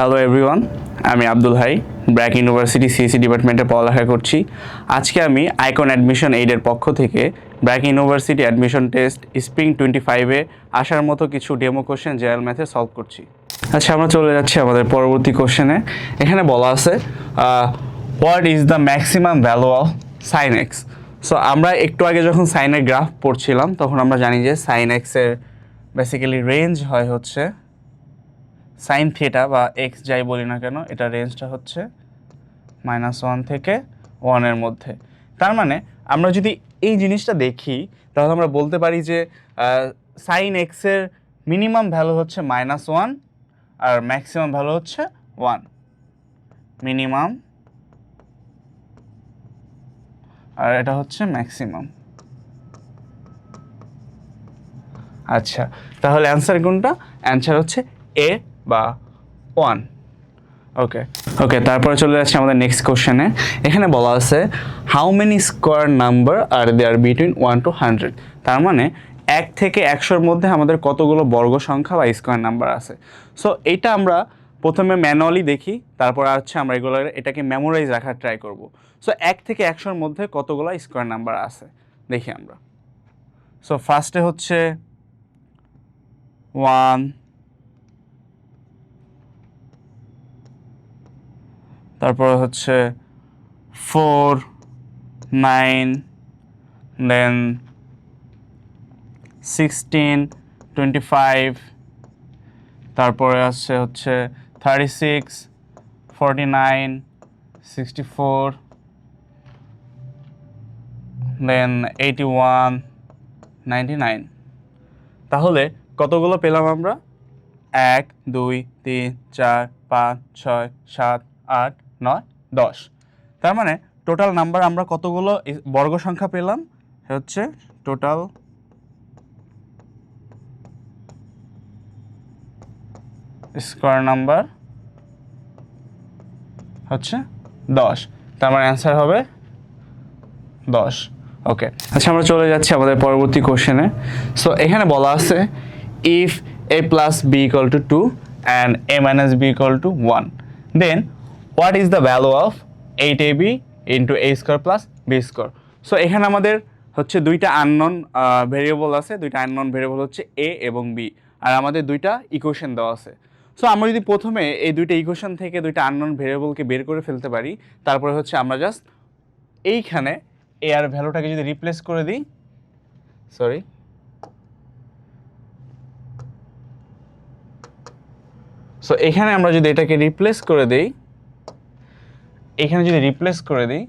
Hello everyone আমি Abdul Hai BRAC university CSE ডিপার্টমেন্টে পড়ালেখা করছি। আজকে আমি আইকন অ্যাডমিশন এইডের পক্ষ থেকে BRAC university admission test spring twenty ফাইভে আসার মতো কিছু ডেমো কোশ্চেন জেনারেল ম্যাথে সলভ করছি। আচ্ছা আমরা চলে যাচ্ছি আমাদের পরবর্তী কোশ্চেনে এখানে বলা আছে what is the maximum value of sine X so আমরা একটু আগে যখন সাইনের গ্রাফ পড়ছিলাম, তখন আমরা জানি যে সাইন এক্সের বেসিক্যালি রেঞ্জ হয় হচ্ছে সাইন থিয়েটা বা এক্স যাই বলি না কেন, এটা রেঞ্জটা হচ্ছে মাইনাস ওয়ান থেকে ওয়ানের মধ্যে। তার মানে আমরা যদি এই জিনিসটা দেখি, তাহলে আমরা বলতে পারি যে সাইন এক্সের মিনিমাম ভ্যালু হচ্ছে মাইনাস ওয়ান আর ম্যাক্সিমাম ভ্যালু হচ্ছে ওয়ান মিনিমাম আর এটা হচ্ছে ম্যাক্সিমাম আচ্ছা তাহলে অ্যান্সার কোনটা? অ্যান্সার হচ্ছে এ বা ওয়ান ওকে ওকে তারপরে চলে যাচ্ছে আমাদের নেক্সট কোশ্চেনে এখানে বলা আছে how many square number are there between one to hundred তার মানে এক থেকে একশোর মধ্যে আমাদের কতগুলো বর্গ সংখ্যা বা স্কোয়ার নাম্বার আছে। সো এটা আমরা প্রথমে ম্যানুয়ালি দেখি, তারপর হচ্ছে আমরা এগুলো এটাকে মেমোরাইজ রাখার ট্রাই করব। সো এক থেকে একশোর মধ্যে কতগুলো স্কোয়ার নাম্বার আছে? দেখি আমরা। সো ফার্স্টে হচ্ছে ওয়ান তারপরে হচ্ছে four nine then sixteen twenty five তারপরে আসছে হচ্ছে thirty six forty nine sixty four then eighty one ninety nine তাহলে কতগুলো পেলাম আমরা? এক, দুই, তিন, চার, পাঁচ, ছয়, সাত, আট নয়, দশ। তার মানে টোটাল নাম্বার আমরা কতগুলো বর্গ সংখ্যা পেলাম? হচ্ছে টোটাল স্কোয়ার নাম্বার হচ্ছে দশ। তার মানে অ্যান্সার হবে দশ। ওকে আচ্ছা আমরা চলে যাচ্ছি আমাদের পরবর্তী কোশ্চেনে সো এখানে বলা আছে if A plus B equal to two and A minus B equal to one then what is the value of eight A B into A square plus B square so এখানে আমাদের হচ্ছে দুইটা unknown variable আছে। দুইটা unknown variable হচ্ছে এ এবং B আর আমাদের দুইটা ইকুয়েশন দেওয়া আছে। সো আমরা যদি প্রথমে এই দুইটা ইকুয়েশন থেকে দুইটা আননন ভেরিয়েবলকে বের করে ফেলতে পারি, তারপরে হচ্ছে আমরা জাস্ট এইখানে এ আর ভ্যালুটাকে যদি রিপ্লেস করে দিই সরি সো এখানে আমরা যদি এটাকে রিপ্লেস করে দেই এখানে যদি রিপ্লেস করে দিই,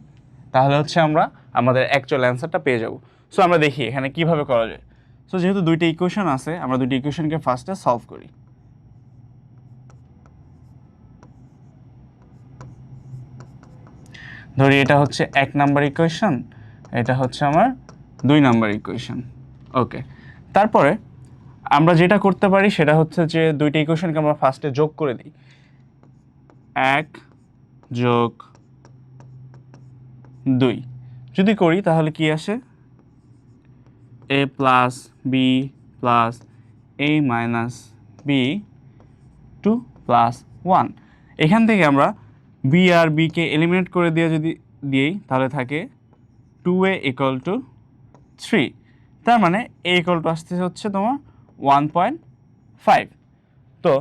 তাহলে হচ্ছে আমরা আমাদের অ্যাকচুয়াল অ্যান্সারটা পেয়ে যাব। সো আমরা দেখি এখানে কীভাবে করা যায়। সো যেহেতু দুইটা ইকুয়েশন আছে, আমরা দুইটা ইকুয়েশনকে ফার্স্টে সলভ করি। ধরি এটা হচ্ছে এক নাম্বার ইকুয়েশন এটা হচ্ছে আমার দুই নাম্বার ইকুয়েশন ওকে তারপরে আমরা যেটা করতে পারি, সেটা হচ্ছে যে দুইটা ইকুয়েশনকে আমরা ফার্স্টে যোগ করে দিই। এক যোগ দুই। যদি করি, তাহলে কি আসে? A plus B plus A minus B two plus one এখান থেকে আমরা বি আর বিকে এলিমিনেট করে দিয়ে যদি দিই তাহলে থাকে two A equal to three তার মানে এ ইকুয়াল টু আসতে হচ্ছে তোমার ওয়ান পয়েন্ট ফাইভ তো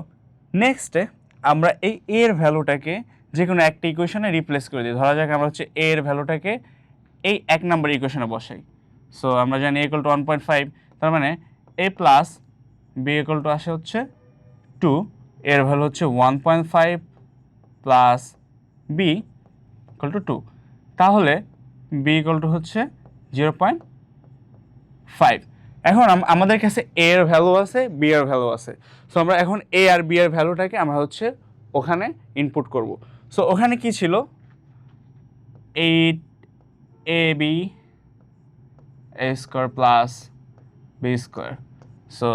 নেক্সটে আমরা এই এর ভ্যালুটাকে যে কোনো একটা ইকুয়েশনে রিপ্লেস করে দিই। ধরা যাক আমরা হচ্ছে এর ভ্যালুটাকে এই এক নাম্বার ইকুয়েশনে বসাই। সো আমরা জানি A equal to one point five তার মানে A plus B equal to আসে হচ্ছে টু এর ভ্যালু হচ্ছে one point five plus B equal to two তাহলে বি ইকুয়াল টু হচ্ছে জিরো পয়েন্ট ফাইভ এখন আম- আমাদের কাছে এ এর ভ্যালু আছে বি এর ভ্যালু আছে। সো আমরা এখন এ আর বি এর ভ্যালুটাকে আমরা হচ্ছে ওখানে ইনপুট করব। সো ওখানে কি ছিল? Eight A B A square plus B square so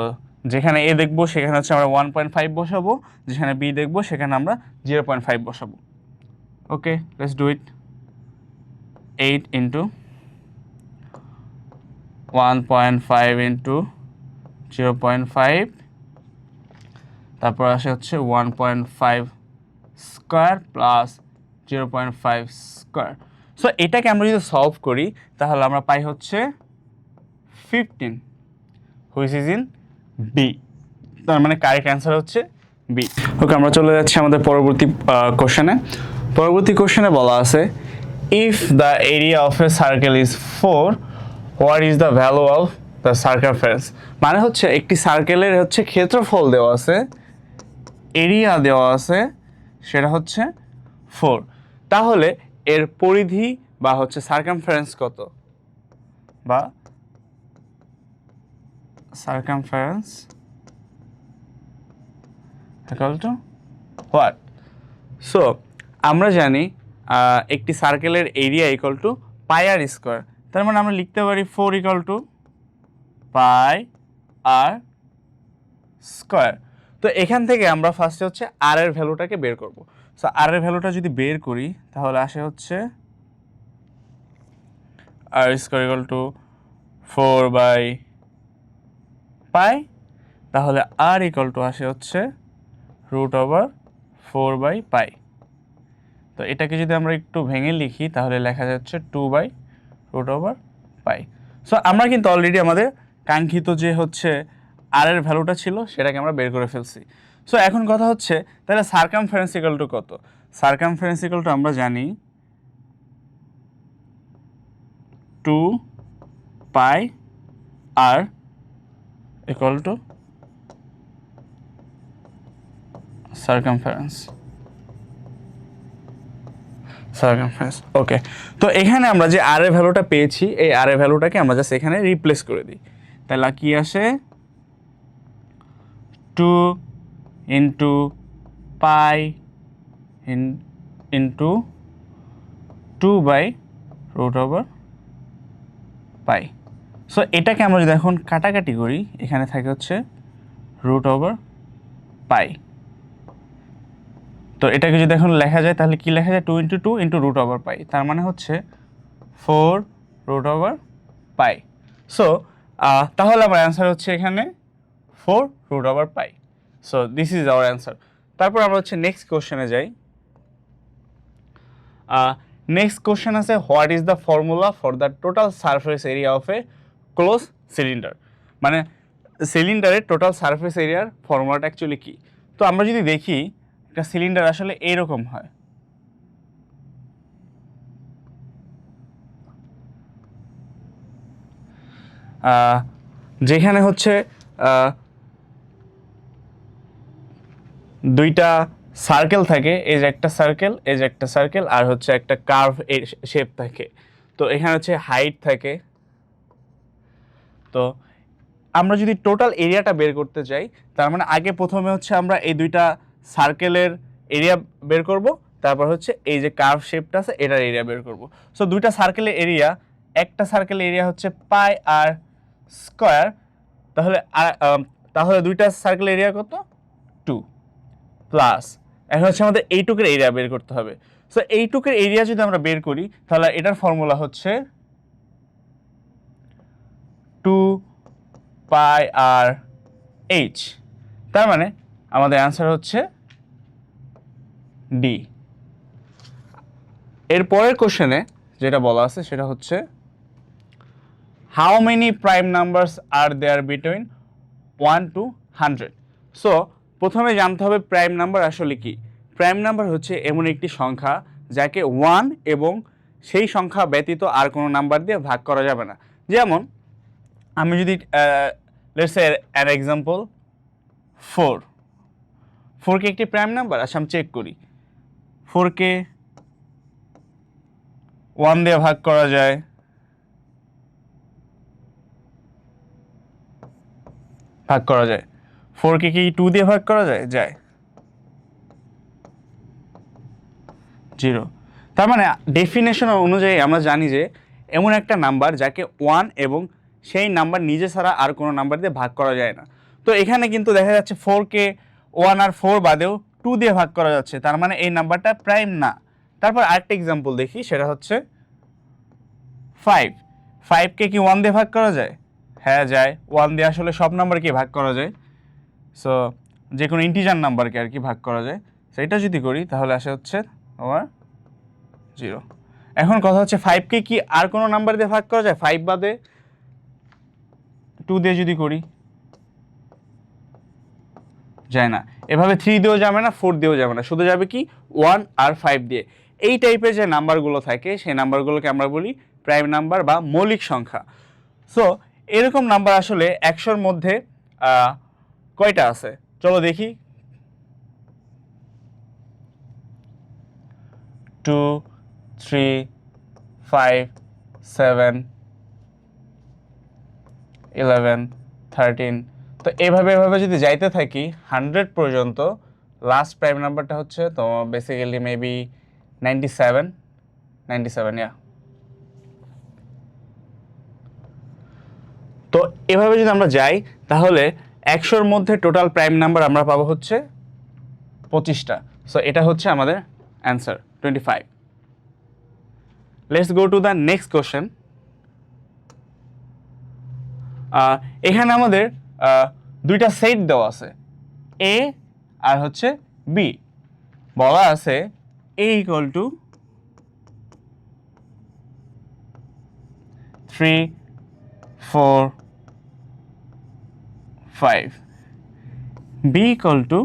যেখানে এ দেখব, সেখানে হচ্ছে আমরা ওয়ান পয়েন্ট ফাইভ বসাবো। যেখানে বি দেখব, সেখানে আমরা জিরো পয়েন্ট ফাইভ বসাবো। Okay let's do it eight into one point five into zero point five তারপর আসে হচ্ছে one point five square plus zero point five square so এটাকে আমরা যদি সলভ করি, তাহলে আমরা পাই হচ্ছে fifteen which is in B তার মানে কারেক্ট অ্যান্সার হচ্ছে বি ওকে আমরা চলে যাচ্ছি আমাদের পরবর্তী কোশ্চেনে পরবর্তী কোশ্চেনে বলা আছে if the area of a circle is four what is the value of the circumference মানে হচ্ছে, একটি সার্কেলের হচ্ছে ক্ষেত্রফল দেওয়া আছে এরিয়া দেওয়া আছে সেটা হচ্ছে ফোর তাহলে এর পরিধি বা হচ্ছে সার্কামফারেন্স কত? বা circumference equal to what? So আমরা জানি একটি সার্কেলের area equal to pi R square তার মানে আমরা লিখতে পারি four equal to pi R square তো এখান থেকে আমরা ফার্স্টে হচ্ছে আর এর ভ্যালুটাকে বের করব। সো আর এর ভ্যালুটা যদি বের করি, তাহলে আসে হচ্ছে R square equal to four by pi তাহলে আর ইকুয়াল টু আসে হচ্ছে root over four by pi তো এটাকে যদি আমরা একটু ভেঙে লিখি, তাহলে লেখা যাচ্ছে two by root over pi so আমরা কিন্তু অলরেডি আমাদের কাঙ্ক্ষিত যে হচ্ছে আর এর ভ্যালুটা ছিল, সেটাকে আমরা বের করে ফেলছি। সো এখন কথা হচ্ছে, তাহলে সার্কামফারেন্স ইকাল কত? সার্কামফারেন্স ইকাল আমরা জানি two pi R equal to circumference circumference okay তো এখানে আমরা যে আর এর ভ্যালুটা পেয়েছি, এই আর এর ভ্যালুটাকে আমরা জাস্ট এখানে রিপ্লেস করে দিই। তাহলে কি আসে? Two into pi in into two by root over pi so এটাকে আমরা যদি এখন কাটাকাটি করি, এখানে থাকে হচ্ছে রুট ওভার পাই তো এটাকে যদি এখন লেখা যায়, তাহলে কি লেখা যায়? Two into two into root over pi তার মানে হচ্ছে four root over pi so তাহলে আমার অ্যান্সার হচ্ছে এখানে four root over pi so this is our answer তারপর আমরা হচ্ছে নেক্সট কোশ্চেনে যাই। নেক্সট কোশ্চেন আছে what is the formula for the total surface area of a close cylinder মানে সিলিন্ডারের টোটাল সারফেস এরিয়ার ফর্মুলাটা অ্যাকচুয়ালি কী? তো আমরা যদি দেখি, একটা সিলিন্ডার আসলে এরকম হয়। যেখানে হচ্ছে দুইটা সার্কেল থাকে, এই যে একটা সার্কেল এই যে একটা সার্কেল আর হচ্ছে একটা কার্ভ এর শেপ থাকে। তো এখানে হচ্ছে হাইট থাকে। তো আমরা যদি টোটাল এরিয়াটা বের করতে চাই তার মানে আগে প্রথমে হচ্ছে আমরা এই দুইটা সার্কেলের এরিয়া বের করব, তারপর হচ্ছে এই যে কার্ভ শেপটা আছে, এটার এরিয়া বের করব। সো দুইটা সার্কেলের এরিয়া একটা সার্কেলের এরিয়া হচ্ছে পাই আর স্কোয়ার তাহলে আর- তাহলে দুইটা সার্কেল এরিয়া কত? প্লাস এখন হচ্ছে আমাদের এইটুকের এরিয়া বের করতে হবে। সো এইটুকের এরিয়া যদি আমরা বের করি, তাহলে এটার ফর্মুলা হচ্ছে টু পাই আর এইচ তার মানে আমাদের অ্যান্সার হচ্ছে ডি এর পরের কোশ্চেনে যেটা বলা আছে, সেটা হচ্ছে how many prime numbers are there between one to hundred so প্রথমে জানতে হবে প্রাইম নাম্বার আসলে কি? প্রাইম নাম্বার হচ্ছে এমন একটি সংখ্যা যাকে ওয়ান এবং সেই সংখ্যা ব্যতীত আর কোনো নাম্বার দিয়ে ভাগ করা যাবে না। যেমন, আমি যদি লেটস অ্যান এক্সাম্পল ফোর ফোরকে একটি প্রাইম নাম্বার আচ্ছা আমি চেক করি। ফোরকে ওয়ান দিয়ে ভাগ করা যায়। ভাগ করা যায়। ফোরকে কি টু দিয়ে ভাগ করা যায়? যায়। জিরো। তার মানে ডেফিনেশন অনুযায়ী আমরা জানি যে এমন একটা নাম্বার যাকে ওয়ান এবং সেই নাম্বার নিজে ছাড়া আর কোনো নাম্বার দিয়ে ভাগ করা যায় না। তো এখানে কিন্তু দেখা যাচ্ছে ফোরকে ওয়ান আর ফোর বাদেও টু দিয়ে ভাগ করা যাচ্ছে। তার মানে এই নাম্বারটা প্রাইম না। তারপর আরেকটা এক্সাম্পল দেখি, সেটা হচ্ছে ফাইভ ফাইভকে কি ওয়ান দিয়ে ভাগ করা যায়? হ্যাঁ যায়। ওয়ান দিয়ে আসলে সব নাম্বারকে ভাগ করা যায়? সো যে কোনো ইন্টিজার নাম্বারকে আর কি ভাগ করা যায় এটা যদি করি, তাহলে আসে হচ্ছে আমার জিরো এখন কথা হচ্ছে ফাইভকে কি আর কোনো নাম্বার দিয়ে ভাগ করা যায়? ফাইভ বাদে টু দিয়ে যদি করি, যায় না। এভাবে থ্রি দিয়েও যাবে না ফোর দিয়েও যাবে না। শুধু যাবে কি ওয়ান আর ফাইভ দিয়ে। এই টাইপের যে নাম্বারগুলো থাকে, সেই নাম্বারগুলোকে আমরা বলি প্রাইম নাম্বার বা মৌলিক সংখ্যা। সো এরকম নাম্বার আসলে একশোর মধ্যে কয়টা আছে? চলো দেখি। Two three five seven eleven thirteen তো এভাবে এভাবে যদি যাইতে থাকি হান্ড্রেড পর্যন্ত লাস্ট প্রাইম নাম্বারটা হচ্ছে তো basically maybe ninety seven ninety seven yeah তো এভাবে যদি আমরা যাই, তাহলে একশোর মধ্যে টোটাল প্রাইম নাম্বার আমরা পাবো হচ্ছে পঁচিশটা। সো এটা হচ্ছে আমাদের answer twenty five let's go to the next question এখানে আমাদের দুইটা সেট দেওয়া আছে এ আর হচ্ছে বি বলা আছে A equal to three four five B equal to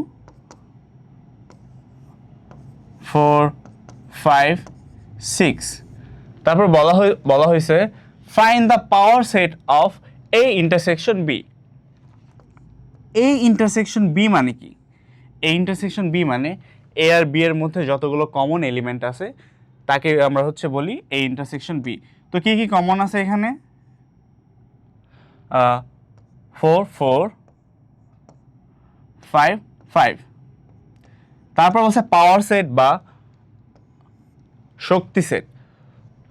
four five six তারপর বলা হয়ে বলা হয়েছে find the power set of A intersection B এই ইন্টারসেকশন বি মানে কি? এই ইন্টারসেকশন বি মানে এ আর বি এর মধ্যে যতগুলো কমন এলিমেন্ট আছে, তাকে আমরা হচ্ছে বলি এই ইন্টারসেকশন বি তো কি কি কমন আছে এখানে? ফোর ফোর ফাইভ ফাইভ তারপর বলছে পাওয়ার সেট বা শক্তি সেট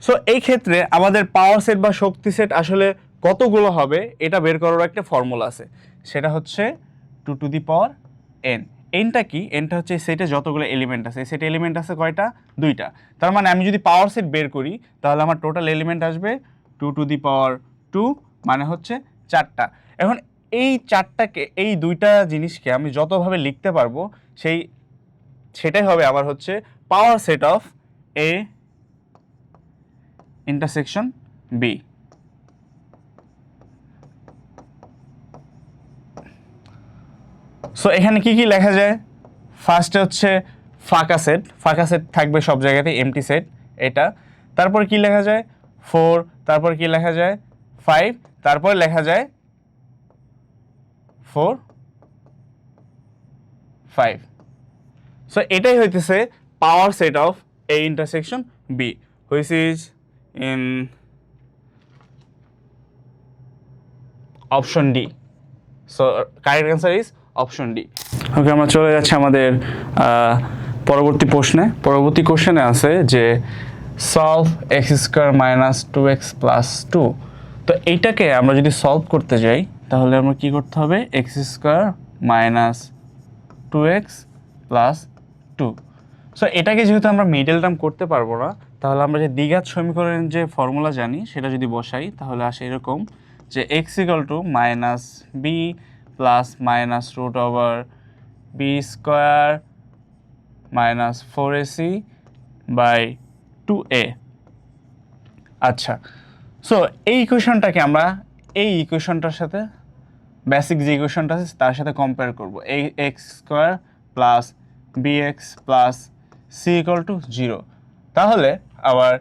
সো এই ক্ষেত্রে আমাদের পাওয়ার সেট বা শক্তি সেট আসলে কতগুলো হবে, এটা বের করার একটা ফর্মুলা আছে। সেটা হচ্ছে two to the power N এনটা কি? এনটা হচ্ছে সেটে যতগুলো এলিমেন্ট আছে। সেটে এলিমেন্ট আছে কয়টা? দুইটা। তার মানে আমি যদি পাওয়ার সেট বের করি, তাহলে আমার টোটাল এলিমেন্ট আসবে two to the power two মানে হচ্ছে চারটা। এখন এই চারটাকে, এই দুইটা জিনিসকে আমি যতভাবে লিখতে পারব, সেই, সেটাই হবে আবার হচ্ছে power set of A intersection B so এখানে কি কি লেখা যায়? ফার্স্টে হচ্ছে ফাঁকা সেট ফাঁকা সেট থাকবে সব জায়গাতে এমটি সেট এটা। তারপর কি লেখা যায়? ফোর তারপর কি লেখা যায়? ফাইভ তারপর লেখা যায় ফোর ফাইভ সো এটাই হইতেছে power set of A intersection B which is in option D so correct answer is option D okay আমরা চলে যাচ্ছি আমাদের পরবর্তী প্রশ্নে। পরবর্তী কোশ্চেনে আছে যে solve X square minus two X plus two তো এইটাকে আমরা যদি সলভ করতে যাই তাহলে আমরা কি করতে হবে? X square minus two X plus two so এটাকে যেহেতু আমরা মিডল টার্ম করতে পারব না, তাহলে আমরা যে দ্বিঘাত সমীকরণের যে ফর্মুলা জানি, সেটা যদি বসাই, তাহলে আসে এরকম যে X equal to minus B plus minus root over B square minus four AC by two A আচ্ছা সো এই ইকুয়েশনটাকে আমরা, এই ইকুয়েশনটার সাথে বেসিক যে ইকুয়েশনটা আছে, তার সাথে কম্পেয়ার করব। এই X square plus B X plus C equal to zero তাহলে আবার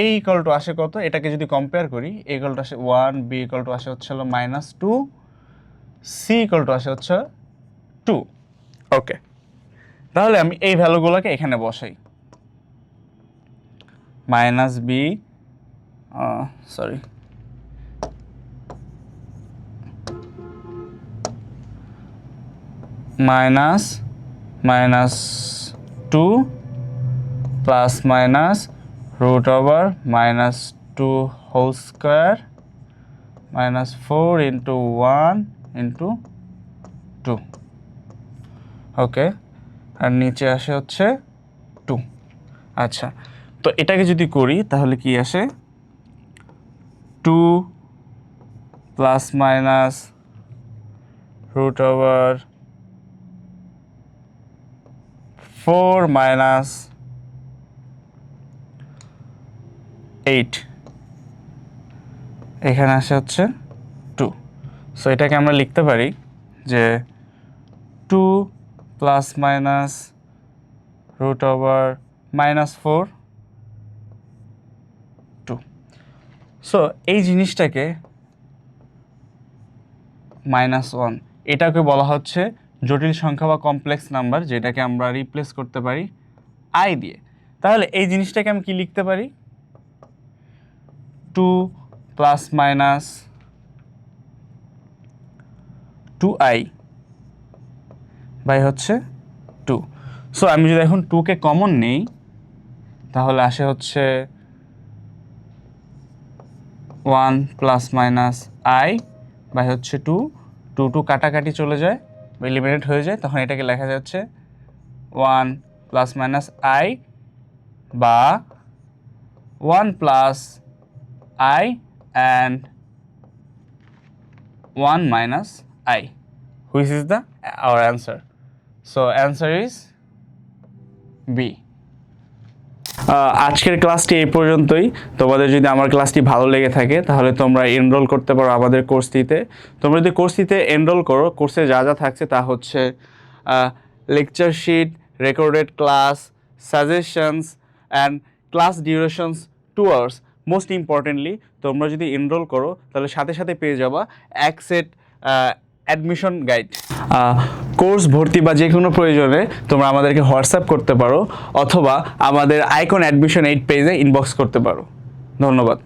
এই ইকাল টু আসে কত? এটাকে যদি কম্পেয়ার করি এ ইকাল টু আসে ওয়ান বি ইকাল টু আসে হচ্ছে হলো minus two C equal to আসে হচ্ছে টু ওকে তাহলে আমি এই ভ্যালুগুলোকে এখানে বসাই। Minus B sorry minus minus two plus minus root over minus two whole square minus four into one into two. Okay? আর নিচে আসে হচ্ছে টু। আচ্ছা তো এটাকে যদি করি তাহলে কি আসে? Two plus minus root over four minus eight. এখানে আসে হচ্ছে টু। সো এটাকে আমরা লিখতে পারি যে two plus minus root over minus four two. So এই জিনিসটাকে মাইনাস ওয়ান, এটাকে বলা হচ্ছে জটিল সংখ্যা বা কমপ্লেক্স নাম্বার যেটাকে আমরা রিপ্লেস করতে পারি আই দিয়ে। তাহলে এই জিনিসটাকে আমি কি লিখতে পারি? Two plus minus two I by হচ্ছে টু সো আমি যদি এখন টুকে কমন নেই, তাহলে আসে হচ্ছে one plus minus I by হচ্ছে টু টু টু কাটাকাটি চলে যায়। বা হয়ে যায়, তখন এটাকে লেখা যাচ্ছে ওয়ান প্লাস মাইনাস আই বা one plus I and one minus I which is the our answer so answer is B আজকের ক্লাসটি এই পর্যন্তই। তোমাদের যদি আমার ক্লাসটি ভালো লেগে থাকে, তাহলে তোমরা এনরোল করতে পারো আমাদের কোর্সটিতে। তোমরা যদি কোর্সটিতে এনরোল করো, কোর্সে যা যা থাকছে তা হচ্ছে lecture sheet recorded class suggestions and class durations two hours most importantly তোমরা যদি এনরোল করো, তাহলে সাথে সাথে পেয়ে যাবা এক সেট অ্যাডমিশন গাইড কোর্স ভর্তি বা যে কোনো প্রয়োজনে তোমরা আমাদেরকে হোয়াটসঅ্যাপ করতে পারো, অথবা আমাদের আইকন অ্যাডমিশন এইট পেজে ইনবক্স করতে পারো। ধন্যবাদ।